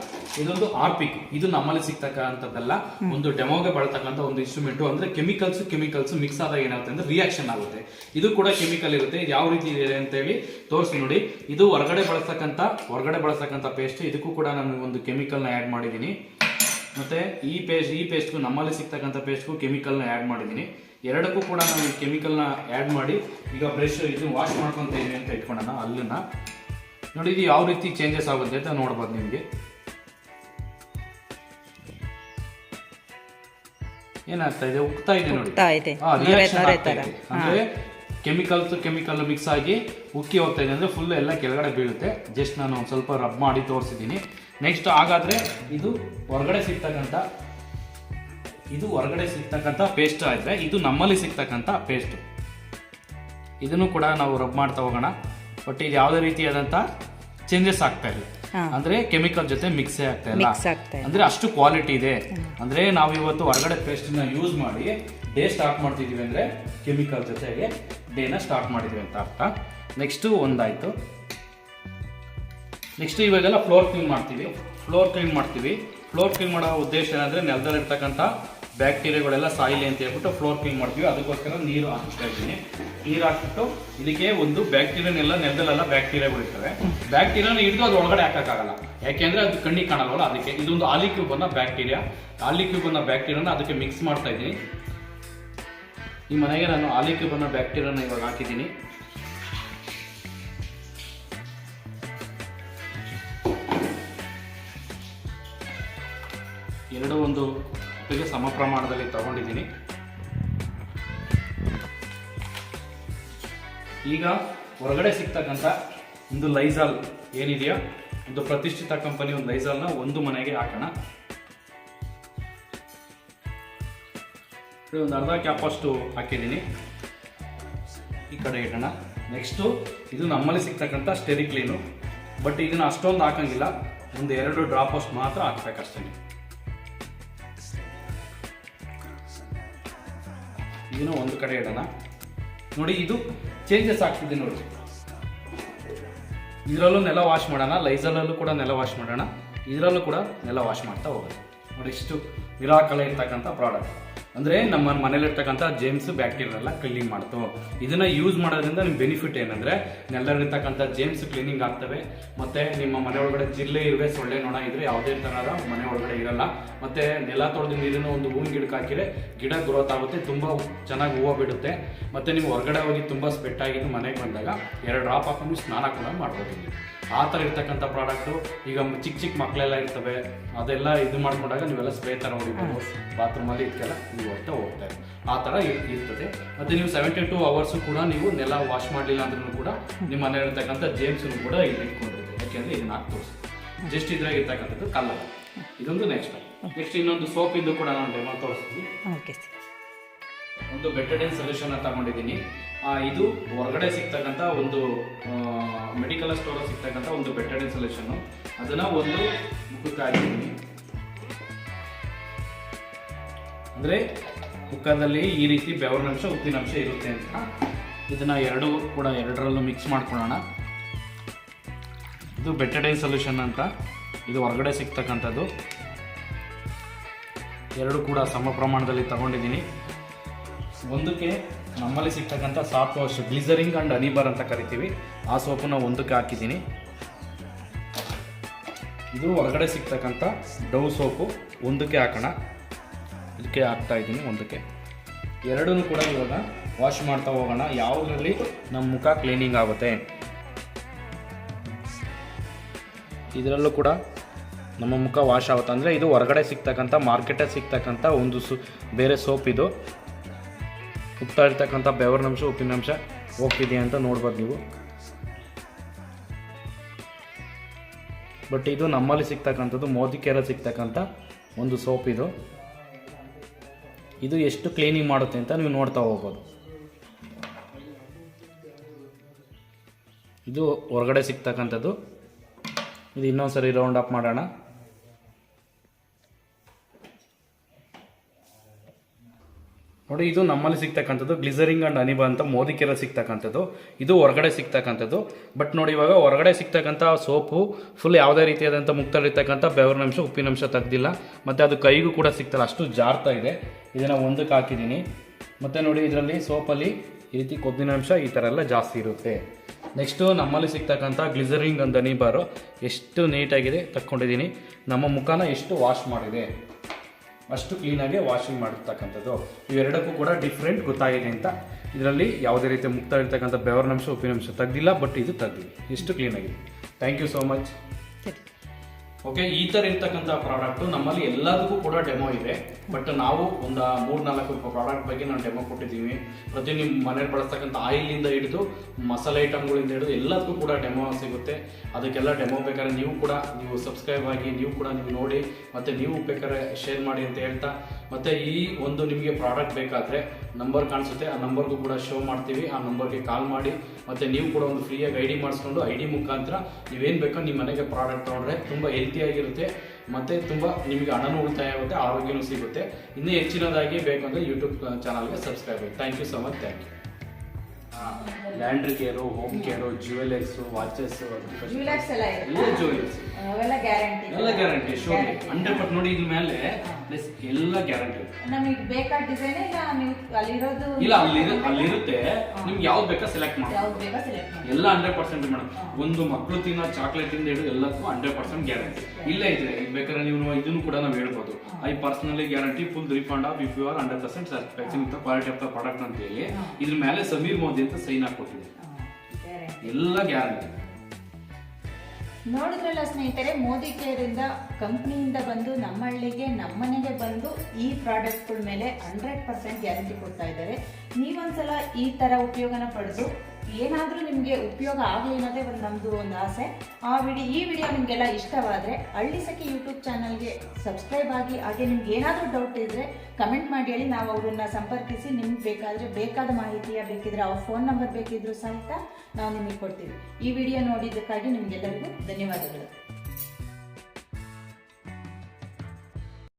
ಇದೊಂದು ಆರ್ಪಿಕ್. ಇದು ನಮ್ಮಲ್ಲಿ ಸಿಗ್ತಕ್ಕಂಥದ್ದಲ್ಲ. ಒಂದು ಡೆಮೋಗೆ ಬಳತಕ್ಕಂಥ ಒಂದು ಇನ್ಸ್ಟ್ರೂಮೆಂಟ್ ಅಂದ್ರೆ ಕೆಮಿಕಲ್ಸ್ ಕೆಮಿಕಲ್ಸ್ ಮಿಕ್ಸ್ ಆದಾಗ ಏನಾಗುತ್ತೆ ಅಂದ್ರೆ ರಿಯಾಕ್ಷನ್ ಆಗುತ್ತೆ. ಇದು ಕೂಡ ಕೆಮಿಕಲ್ ಇರುತ್ತೆ. ಇದು ಯಾವ ರೀತಿ ಇದೆ ಅಂತ ಹೇಳಿ ತೋರಿಸಿ ನೋಡಿ. ಇದು ಹೊರಗಡೆ ಬಳಸ್ತಕ್ಕಂಥ ಹೊರಗಡೆ ಬಳಸ್ತಕ್ಕಂಥ ಪೇಸ್ಟ್ ಇದಕ್ಕೂ ಕೂಡ ನಾನು ಒಂದು ಕೆಮಿಕಲ್ನ ಆ್ಯಡ್ ಮಾಡಿದ್ದೀನಿ. ಮತ್ತೆ ಈ ಪೇಸ್ಟ್ ಈ ಪೇಸ್ಟ್ಗೂ ನಮ್ಮಲ್ಲಿ ಸಿಗ್ತಕ್ಕಂಥ ಪೇಸ್ಟ್ಗೂ ಕೆಮಿಕಲ್ನ ಆ್ಯಡ್ ಮಾಡಿದ್ದೀನಿ. ಎರಡಕ್ಕೂ ಕೂಡ ನಾನು ಕೆಮಿಕಲ್ನ ಆ್ಯಡ್ ಮಾಡಿ ಈಗ ಬ್ರಷ್ ಇದು ವಾಶ್ ಮಾಡ್ಕೊತೀನಿ ಇದೀನಿ ಅಂತ ಇಟ್ಕೊಂಡೋಣ ಅಲ್ಲನ್ನ ನೋಡಿ ಇದು ಯಾವ ರೀತಿ ಚೇಂಜಸ್ ಆಗುತ್ತೆ ಅಂತ ನೋಡ್ಬೋದು ನಿಮಗೆ. ಏನಾಗ್ತಾ ಇದೆ? ಉಕ್ತಾ ಇದೆ ನೋಡಿ. ಅಂದ್ರೆ ಕೆಮಿಕಲ್ಸ್ ಕೆಮಿಕಲ್ ಮಿಕ್ಸ್ ಆಗಿ ಉಕ್ಕಿ ಹೋಗ್ತಾ ಇದೆ ಅಂದ್ರೆ ಫುಲ್ ಎಲ್ಲ ಕೆಳಗಡೆ ಬೀಳುತ್ತೆ. ಜಸ್ಟ್ ನಾನು ಒಂದು ಸ್ವಲ್ಪ ರಬ್ ಮಾಡಿ ತೋರಿಸಿದ್ದೀನಿ. ನೆಕ್ಸ್ಟ್ ಹಾಗಾದ್ರೆ ಇದು ಹೊರಗಡೆ ಸಿಗ್ತಕ್ಕಂಥ ಇದು ಹೊರಗಡೆ ಸಿಗ್ತಕ್ಕಂಥ ಪೇಸ್ಟ್ ಆದ್ರೆ ಇದು ನಮ್ಮಲ್ಲಿ ಸಿಗ್ತಕ್ಕಂಥ ಪೇಸ್ಟ್ ಇದನ್ನು ಕೂಡ ನಾವು ರಬ್ ಮಾಡ್ತಾ ಹೋಗೋಣ. ಬಟ್ ಇದು ಯಾವುದೇ ರೀತಿಯಾದಂಥ ಚೇಂಜಸ್ ಆಗ್ತಾ ಇಲ್ಲ. ಅಂದ್ರೆ ಕೆಮಿಕಲ್ ಜೊತೆ ಮಿಕ್ಸ್ ಆಗ್ತಾ ಇಲ್ಲ. ಅಂದ್ರೆ ಅಷ್ಟು ಕ್ವಾಲಿಟಿ ಇದೆ. ಅಂದ್ರೆ ನಾವು ಇವತ್ತು ಹೊರಗಡೆ ಪೇಸ್ಟ್ನ ಯೂಸ್ ಮಾಡಿ ಡೇ ಸ್ಟಾರ್ಟ್ ಮಾಡ್ತಿದೀವಿ ಅಂದ್ರೆ ಕೆಮಿಕಲ್ ಜೊತೆಗೆ ಡೇನ ಸ್ಟಾರ್ಟ್ ಮಾಡಿದೀವಿ ಅಂತ ಅರ್ಥ. ನೆಕ್ಸ್ಟ್ ಒಂದಾಯ್ತು. ನೆಕ್ಸ್ಟ್ ಇವಾಗೆಲ್ಲ ಫ್ಲೋರ್ ಕ್ಲೀನ್ ಮಾಡ್ತೀವಿ. ಫ್ಲೋರ್ ಕ್ಲೀನ್ ಮಾಡ್ತೀವಿ. ಫ್ಲೋರ್ ಕ್ಲೀನ್ ಮಾಡೋ ಉದ್ದೇಶ ಏನಂದರೆ ನೆಲದಲ್ಲಿರ್ತಕ್ಕಂಥ ಬ್ಯಾಕ್ಟೀರಿಯಾಗಳೆಲ್ಲ ಸಾಯಿಲಿ ಅಂತ ಹೇಳ್ಬಿಟ್ಟು ಫ್ಲೋರ್ ಕ್ಲೀನ್ ಮಾಡ್ತೀವಿ. ಅದಕ್ಕೋಸ್ಕರ ನೀರು ಹಾಕ್ತಾ ಇದ್ದೀನಿ. ನೀರು ಹಾಕ್ಬಿಟ್ಟು ಇದಕ್ಕೆ ಒಂದು ಬ್ಯಾಕ್ಟೀರಿಯಾನೆಲ್ಲ ನೆಲದಲ್ಲೆಲ್ಲ ಬ್ಯಾಕ್ಟೀರಿಯಾಗಳು ಇರ್ತವೆ. ಬ್ಯಾಕ್ಟೀರಿಯಾನ ಹಿಡಿದು ಅದು ಒಳಗಡೆ ಹಾಕೋಕ್ಕಾಗಲ್ಲ. ಯಾಕೆಂದ್ರೆ ಅದು ಕಣ್ಣಿಗೆ ಕಾಣಲ್ವಲ್ಲ ಅದಕ್ಕೆ. ಇದೊಂದು ಆಲಿಕ್ಯೂಬ್ ಅನ್ನೋ ಬ್ಯಾಕ್ಟೀರಿಯಾ. ಆಲಿಕ್ಯೂಬ್ ಅನ್ನೋ ಬ್ಯಾಕ್ಟೀರಿಯಾನ ಅದಕ್ಕೆ ಮಿಕ್ಸ್ ಮಾಡ್ತಾ ಇದ್ದೀನಿ. ಈ ಮನೆಗೆ ನಾನು ಆಲಿಕ್ಯೂಬ್ ಅನ್ನೋ ಬ್ಯಾಕ್ಟೀರಿಯಾನ ಇವಾಗ ಹಾಕಿದ್ದೀನಿ. ಎರಡು ಒಂದು ಕುಪ್ಪಿಗೆ ಸಮ ಪ್ರಮಾಣದಲ್ಲಿ ತಗೊಂಡಿದ್ದೀನಿ. ಈಗ ಹೊರಗಡೆ ಸಿಗ್ತಕ್ಕಂಥ ಒಂದು ಲೈಸಾಲ್ ಏನಿದೆಯಾ, ಒಂದು ಪ್ರತಿಷ್ಠಿತ ಕಂಪನಿ ಒಂದು ಲೈಸಾಲ್ನ ಒಂದು ಮನೆಗೆ ಹಾಕೋಣ. ಒಂದು ಅರ್ಧ ಕ್ಯಾಪಷ್ಟು ಹಾಕಿದ್ದೀನಿ. ಈ ಕಡೆ ಇಡೋಣ. ನೆಕ್ಸ್ಟು ಇದು ನಮ್ಮಲ್ಲಿ ಸಿಗ್ತಕ್ಕಂಥ ಸ್ಟೆರಿಕ್ಲೀನು ಬಟ್ ಇದನ್ನು ಅಷ್ಟೊಂದು ಹಾಕೋಂಗಿಲ್ಲ. ಒಂದು ಎರಡು ಡ್ರಾಪ್ ಅಷ್ಟು ಮಾತ್ರ ಹಾಕ್ಬೇಕಷ್ಟೇ ಇದನ್ನು ಒಂದು ಕಡೆ ಇಡೋಣ. ನೋಡಿ, ಇದು ಚೇಂಜಸ್ ಆಗ್ತಿದೆ ನೋಡಿ. ಇದರಲ್ಲೂ ನೆಲ ವಾಶ್ ಮಾಡೋಣ ಲೈಸಲಲ್ಲೂ ಕೂಡ ನೆಲ ವಾಶ್ ಮಾಡೋಣ. ಇದರಲ್ಲೂ ಕೂಡ ನೆಲ ವಾಶ್ ಮಾಡ್ತಾ ಹೋಗೋಣ ನೋಡಿ, ಇಷ್ಟು ವಿರಾಕಲ ಇರ್ತಕ್ಕಂಥ ಪ್ರಾಡಕ್ಟ್ ಅಂದರೆ ನಮ್ಮ ಮನೇಲಿರ್ತಕ್ಕಂಥ ಜೇಮ್ಸ್ ಬ್ಯಾಕ್ಟೀರಿಯಾ ಎಲ್ಲ ಕ್ಲೀನಿಂಗ್ ಮಾಡ್ತು. ಇದನ್ನ ಯೂಸ್ ಮಾಡೋದ್ರಿಂದ ನಿಮ್ಗೆ ಬೆನಿಫಿಟ್ ಏನಂದ್ರೆ ನೆಲದಲ್ಲಿರ್ತಕ್ಕಂಥ ಜೇಮ್ಸ್ ಕ್ಲೀನಿಂಗ್ ಆಗ್ತವೆ. ಮತ್ತೆ ನಿಮ್ಮ ಮನೆ ಒಳಗಡೆ ಜಿಲ್ಲೆ ಇರುವೆ, ಸೊಳ್ಳೆ, ನೊಣ ಇದ್ರೆ ಯಾವುದೇ ತರಹದ ಮನೆ ಒಳಗಡೆ ಇರಲ್ಲ. ಮತ್ತೆ ನೆಲ ತೊಳೆದು ನೀರಿನ ಒಂದು ಹೂವಿನ ಗಿಡಕ್ಕೆ ಹಾಕಿದ್ರೆ ಗಿಡ ಗ್ರೋತ್ ಆಗುತ್ತೆ, ತುಂಬಾ ಚೆನ್ನಾಗಿ ಹೂವು ಬಿಡುತ್ತೆ. ಮತ್ತೆ ನೀವು ಹೊರಗಡೆ ಹೋಗಿ ತುಂಬಾ ಸ್ಪೆಟ್ ಆಗಿದ್ದು ಮನೆಗೆ ಬಂದಾಗ, ಎರಡು ಡ್ರಾಪ್ ಹಾಕೊಂಡು ಸ್ನಾನ ಕೂಡ ಮಾಡ್ಬೋದು. ಆ ಥರ ಇರ್ತಕ್ಕಂಥ ಪ್ರಾಡಕ್ಟು. ಈಗ ಚಿಕ್ಕ ಚಿಕ್ಕ ಮಕ್ಕಳೆಲ್ಲ ಇರ್ತವೆ ಅದೆಲ್ಲ ಇದು ಮಾಡ್ಕೊಂಡಾಗ ನೀವೆಲ್ಲ ಸ್ಪ್ರೇ ಥರ ಹೊಡಿಬೋದು. ಬಾತ್ರೂಮಲ್ಲಿ ಇದಕ್ಕೆಲ್ಲ ನೀವು ಹೊಡ್ತಾ ಹೋಗ್ತಾರೆ ಆ ಥರ ಇರ್- ಇರ್ತದೆ. ಮತ್ತು ನೀವು ಸೆವೆಂಟಿ ಟು ಅವರ್ಸು ಕೂಡ ನೀವು ನೆಲ ವಾಶ್ ಮಾಡಲಿಲ್ಲ ಅಂದ್ರೂ ಕೂಡ ನಿಮ್ಮ ಮನೇಲಿ ಜೇಮ್ಸನ್ನು ಜೇಮ್ಸ್ನು ಕೂಡ ಇಲ್ಲಿ ಇಟ್ಕೊಂಡಿರ್ಬೋದು ಯಾಕೆಂದರೆ ಇದನ್ನ ಹಾಕಿ ತೋರಿಸಿ ಜಸ್ಟ್ ಇದ್ರಾಗ ಇರ್ತಕ್ಕಂಥದ್ದು ಕಲ್ಲ ಇದೊಂದು ನೆಕ್ಸ್ಟ್ ನೆಕ್ಸ್ಟ್ ಇನ್ನೊಂದು ಸೋಪ್ ಇಂದು ಕೂಡ ನಾನು ಡೆಮೋ ತೋರಿಸ್ತೀನಿ. ಓಕೆ ಬೆಟರ್ ಒಂದು ಬೆಟಡಿನ್ ಸೊಲ್ಯೂಷನ್ ತಗೊಂಡಿದ್ದೀನಿ. ಇದು ಹೊರಗಡೆ ಸಿಗ್ತಕ್ಕಂಥ ಒಂದು ಮೆಡಿಕಲ್ ಸ್ಟೋರ್ ಸಿಗ್ತಕ್ಕಂಥ ಒಂದು ಬೆಟರ್ ಸೊಲ್ಯೂಷನ್ ಅದನ್ನ ಒಂದು ಮುಖಕ್ಕೆ ಹಾಕಿದ್ದೀನಿ ಅಂದ್ರೆ ಮುಖದಲ್ಲಿ ಈ ರೀತಿ ಬೆವರಿನಂಶ ಉಪ್ಪಿನಂಶ ಇರುತ್ತೆ ಅಂತ. ಇದನ್ನ ಎರಡು ಕೂಡ ಎರಡರಲ್ಲೂ ಮಿಕ್ಸ್ ಮಾಡ್ಕೊಳ್ಳೋಣ. ಇದು ಬೆಟಡೈನ್ ಸೊಲ್ಯೂಷನ್ ಅಂತ. ಇದು ಹೊರಗಡೆ ಸಿಗ್ತಕ್ಕಂಥದ್ದು. ಎರಡು ಕೂಡ ಸಮ ಪ್ರಮಾಣದಲ್ಲಿ ತಗೊಂಡಿದ್ದೀನಿ. ಒಂದಕ್ಕೆ ನಮ್ಮಲ್ಲಿ ಸಿಗ್ತಕ್ಕಂಥ ಸಾಫ್ಟ್ ವಾಶ್ ಗ್ಲಿಸರಿಂಗ್ ಅಂಡ್ ಅನಿಬರ್ ಅಂತ ಕರಿತೀವಿ. ಆ ಸೋಪನ್ನ ಒಂದಕ್ಕೆ ಹಾಕಿದ್ದೀನಿ. ಇದು ಹೊರಗಡೆ ಸಿಗ್ತಕ್ಕಂಥ ಡವ್ ಸೋಪು ಒಂದಕ್ಕೆ ಹಾಕೋಣ. ಇದಕ್ಕೆ ಹಾಕ್ತಾ ಇದ್ದೀನಿ ಒಂದಕ್ಕೆ. ಎರಡೂ ಕೂಡ ಇವಾಗ ವಾಶ್ ಮಾಡ್ತಾ ಹೋಗೋಣ. ಯಾವುದರಲ್ಲಿ ನಮ್ಮ ಮುಖ ಕ್ಲೀನಿಂಗ್ ಆಗುತ್ತೆ. ಇದರಲ್ಲೂ ಕೂಡ ನಮ್ಮ ಮುಖ ವಾಶ್ ಆಗುತ್ತೆ. ಅಂದರೆ ಇದು ಹೊರಗಡೆ ಸಿಗ್ತಕ್ಕಂಥ ಮಾರ್ಕೆಟಲ್ಲಿ ಸಿಗ್ತಕ್ಕಂಥ ಒಂದು ಸು ಬೇರೆ ಸೋಪ್ ಇದು. ಉಪ್ತಾ ಇರ್ತಕ್ಕಂಥ ಬೆವರಿನಂಶ, ಉಪ್ಪಿನಂಶ ಹೋಗ್ತಿದೆ ಅಂತ ನೋಡ್ಬೋದು ನೀವು. ಬಟ್ ಇದು ನಮ್ಮಲ್ಲಿ ಸಿಗ್ತಕ್ಕಂಥದ್ದು, ಮೋದಿಕೇರ ಸಿಗ್ತಕ್ಕಂಥ ಒಂದು ಸೋಪ್ ಇದು. ಇದು ಎಷ್ಟು ಕ್ಲೀನಿಂಗ್ ಮಾಡುತ್ತೆ ಅಂತ ನೀವು ನೋಡ್ತಾ ಹೋಗ್ಬೋದು. ಇದು ಹೊರಗಡೆ ಸಿಗ್ತಕ್ಕಂಥದ್ದು. ಇದು ಇನ್ನೊಂದ್ಸರಿ ರೌಂಡ್ ಅಪ್ ಮಾಡೋಣ. ನೋಡಿ, ಇದು ನಮ್ಮಲ್ಲಿ ಸಿಗ್ತಕ್ಕಂಥದ್ದು, ಗ್ಲಿಸರಿಂಗ್ ಅಂಡ್ ಅನಿಬಾ ಅಂತ ಮೋದಿಕೆರ ಸಿಗ್ತಕ್ಕಂಥದ್ದು. ಇದು ಹೊರಗಡೆ ಸಿಗ್ತಕ್ಕಂಥದ್ದು. ಬಟ್ ನೋಡಿ, ಇವಾಗ ಹೊರಗಡೆ ಸಿಗ್ತಕ್ಕಂಥ ಸೋಪು ಫುಲ್ ಯಾವುದೇ ರೀತಿಯಾದಂಥ ಮುಕ್ತಲ್ಲಿರ್ತಕ್ಕಂಥ ಬೆವರಿನಂಶ ಉಪ್ಪಿನಂಶ ತೆಗ್ದಿಲ್ಲ. ಮತ್ತು ಅದು ಕೈಗೂ ಕೂಡ ಸಿಗ್ತಲ್ಲ, ಅಷ್ಟು ಜಾರ್ತಾ ಇದೆ. ಇದನ್ನು ಒಂದಕ್ಕೆ ಹಾಕಿದ್ದೀನಿ. ಮತ್ತು ನೋಡಿ, ಇದರಲ್ಲಿ ಸೋಪಲ್ಲಿ ಈ ರೀತಿ ಕೊಬ್ಬಿನಾಂಶ ಈ ಥರ ಎಲ್ಲ ಜಾಸ್ತಿ ಇರುತ್ತೆ. ನೆಕ್ಸ್ಟು ನಮ್ಮಲ್ಲಿ ಸಿಗ್ತಕ್ಕಂಥ ಗ್ಲಿಸರಿಂಗ್ ಅಂಡ್ ಅನಿಬಾರು ಎಷ್ಟು ನೀಟಾಗಿದೆ ತಕ್ಕೊಂಡಿದ್ದೀನಿ. ನಮ್ಮ ಮುಖನ ಎಷ್ಟು ವಾಶ್ ಮಾಡಿದೆ. ಅಷ್ಟು ಕ್ಲೀನಾಗಿ ವಾಷಿಂಗ್ ಮಾಡಿರ್ತಕ್ಕಂಥದ್ದು. ಇವೆರಡಕ್ಕೂ ಕೂಡ ಡಿಫ್ರೆಂಟ್ ಗೊತ್ತಾಗಿದೆ ಅಂತ. ಇದರಲ್ಲಿ ಯಾವುದೇ ರೀತಿಯ ಮುಕ್ತ ಇರ್ತಕ್ಕಂಥ ಬೆವರಿನಂಶ, ಉಪ್ಪಿನಂಶ ತೆಗ್ದಿಲ್ಲ ಬಟ್ ಇದು ತೆಗ್ದಿದೆ. ಇಷ್ಟು ಕ್ಲೀನಾಗಿದೆ thank you so much okay ಈ ಥರ ಇರ್ತಕ್ಕಂಥ ಪ್ರಾಡಕ್ಟ್ ನಮ್ಮಲ್ಲಿ ಎಲ್ಲದಕ್ಕೂ ಕೂಡ ಡೆಮೋ ಇದೆ. ಬಟ್ ನಾವು ಒಂದು ಮೂರ್ನಾಲ್ಕು ಪ್ರಾಡಕ್ಟ್ ಬಗ್ಗೆ ನಾವು ಡೆಮೋ ಕೊಟ್ಟಿದ್ದೀವಿ. ಪ್ರತಿ ನಿಮ್ಮ ಮನೇಲಿ ಬಳಸ್ತಕ್ಕಂಥ ಆಯಿಲಿಂದ ಹಿಡಿದು, ಮಸಾಲೆ ಐಟಮ್ಗಳಿಂದ ಹಿಡಿದು ಎಲ್ಲದಕ್ಕೂ ಕೂಡ ಡೆಮೋ ಸಿಗುತ್ತೆ. ಅದಕ್ಕೆಲ್ಲ ಡೆಮೋ ಬೇಕಾದ್ರೆ ನೀವು ಕೂಡ, ನೀವು ಸಬ್ಸ್ಕ್ರೈಬ್ ಆಗಿ, ನೀವು ಕೂಡ ನೀವು ನೋಡಿ, ಮತ್ತೆ ನೀವು ಬೇಕಾದ್ರೆ ಶೇರ್ ಮಾಡಿ ಅಂತ ಹೇಳ್ತಾ. ಮತ್ತೆ ಈ ಒಂದು ನಿಮಗೆ ಪ್ರಾಡಕ್ಟ್ ಬೇಕಾದರೆ ನಂಬರ್ ಕಾಣಿಸುತ್ತೆ. ಆ ನಂಬರ್ಗೂ ಕೂಡ ಶೋ ಮಾಡ್ತೀವಿ. ಆ ನಂಬರ್ಗೆ ಕಾಲ್ ಮಾಡಿ, ಮತ್ತೆ ನೀವು ಕೂಡ ಒಂದು ಫ್ರೀಯಾಗಿ ಐ ಡಿ ಮಾಡಿಸ್ಕೊಂಡು ಐ ಡಿ ಮುಖಾಂತರ ನೀವೇನು ಬೇಕೋ ನಿಮ್ಮ ಮನೆಗೆ ಪ್ರಾಡಕ್ಟ್ ತೊಗೊಂಡ್ರೆ ತುಂಬ ಹೆಲ್ತಿಯಾಗಿರುತ್ತೆ ಮತ್ತೆ ತುಂಬಾ ನಿಮಗೆ ಹಣನೂ ಉಳಿತಾಯ ಆಗುತ್ತೆ ಆರೋಗ್ಯನೂ ಸಿಗುತ್ತೆ. ಇನ್ನೂ ಹೆಚ್ಚಿನದಾಗಿ ಬೇಕು ಅಂದರೆ ಯೂಟ್ಯೂಬ್ ಚಾನಲ್ಗೆ ಸಬ್ಸ್ಕ್ರೈಬ್ ಆಗಿ. Thank you so much thank you laundry care home care jewellers watches jewellers ಎಲ್ಲ ಇದೆ ಎಲ್ಲ ಜ್ಯುವೆಲರ್ಸ್ ಅವೆಲ್ಲ ಗ್ಯಾರಂಟಿ ಎಲ್ಲ ಗ್ಯಾರಂಟಿ ಶೋರಿ ಹಂಡ್ರೆಡ್ ಪರ್ಸೆಂಟ್ ನೋಡಿ ಇದ್ರ ಮೇಲೆ ಪ್ಲಸ್ ಎಲ್ಲ ಗ್ಯಾರಂಟಿ ನಮಗೆ ಬೇಕಾದ ಡಿಸೈನ್ ಇಲ್ಲ ನೀವು ಅಲ್ಲಿರೋದು ಇಲ್ಲ ಅಲ್ಲಿ ಅಲ್ಲಿರುತ್ತೆ. ನಿಮ್ಗೆ ಯಾವ್ದು ಬೇಕಾ ಸೆಲೆಕ್ಟ್ ಮಾಡಿ ಯಾವ್ದು ಬೇಕೋ ಸೆಲೆಕ್ಟ್ ಮಾಡಿ ಎಲ್ಲ ಹಂಡ್ರೆಡ್ ಪರ್ಸೆಂಟ್ ಮೇಡಮ್. ಒಂದು ಮಕ್ಕಳು ತಿನ್ನೋ ಚಾಕ್ಲೇಟ್ ಇಂದ ಹಿಡಿದು ಎಲ್ಲಕ್ಕೂ ಹಂಡ್ರೆಡ್ ಪರ್ಸೆಂಟ್ ಗ್ಯಾರಂಟಿ ಇಲ್ಲ ಇದೆ ಈಗ ಬೇಕಾದ್ರೆ ನೀವು ಇದನ್ನು ಕೂಡ ನಾವು ಹೇಳ್ಬೋದು. I personally guarantee full refund of if you are hundred percent satisfaction with quality of the product ಅಂತ ಹೇಳಿ ಇದ್ರ ಮೇಲೆ ಸಮೀರ್ ಮೋದಿ ಅಂತ ಸೈನ್ ಹಾಕೊಟ್ಟಿದೆ ಎಲ್ಲ ಗ್ಯಾರಂಟಿ ನೋಡಿದ್ರಲ್ಲ ಸ್ನೇಹಿತರೆ, ಮೋದಿ ಕೇರಿಂದ ಕಂಪ್ನಿಯಿಂದ ಬಂದು ನಮ್ಮ ಹಳ್ಳಿಗೆ ನಮ್ಮನೆಗೆ ಬಂದು ಈ ಪ್ರಾಡಕ್ಟ್ಗಳ ಮೇಲೆ ಹಂಡ್ರೆಡ್ ಪರ್ಸೆಂಟ್ ಗ್ಯಾರಂಟಿ ಕೊಡ್ತಾ ಇದ್ದಾರೆ. ನೀವೊಂದ್ಸಲ ಈ ಥರ ಉಪಯೋಗನ ಪಡೆದು ಏನಾದರೂ ನಿಮಗೆ ಉಪಯೋಗ ಆಗಲಿ ಅನ್ನೋದೇ ಒಂದು ನಮ್ಮದು ಒಂದು ಆಸೆ. ಆ ವಿಡಿಯೋ ಈ ವಿಡಿಯೋ ನಿಮಗೆಲ್ಲ ಇಷ್ಟವಾದರೆ ಹಳ್ಳಿ ಸಖಿ ಯೂಟ್ಯೂಬ್ ಚಾನಲ್ಗೆ ಸಬ್ಸ್ಕ್ರೈಬ್ ಆಗಿ, ಹಾಗೆ ನಿಮ್ಗೆ ಏನಾದರೂ ಡೌಟ್ ಇದ್ದರೆ ಕಮೆಂಟ್ ಮಾಡಿ ಹೇಳಿ ನಾವು ಅವ್ರನ್ನ ಸಂಪರ್ಕಿಸಿ, ನಿಮ್ಗೆ ಬೇಕಾದರೆ ಬೇಕಾದ ಮಾಹಿತಿಯ ಬೇಕಿದ್ರೆ ಅವ್ರ ಫೋನ್ ನಂಬರ್ ಬೇಕಿದ್ರೂ ಸಹಿತ ನಾವು ನಿಮಗೆ ಕೊಡ್ತೀವಿ. ಈ ವಿಡಿಯೋ ನೋಡಿದ್ದಕ್ಕಾಗಿ ನಿಮಗೆಲ್ಲರಿಗೂ ಧನ್ಯವಾದಗಳು.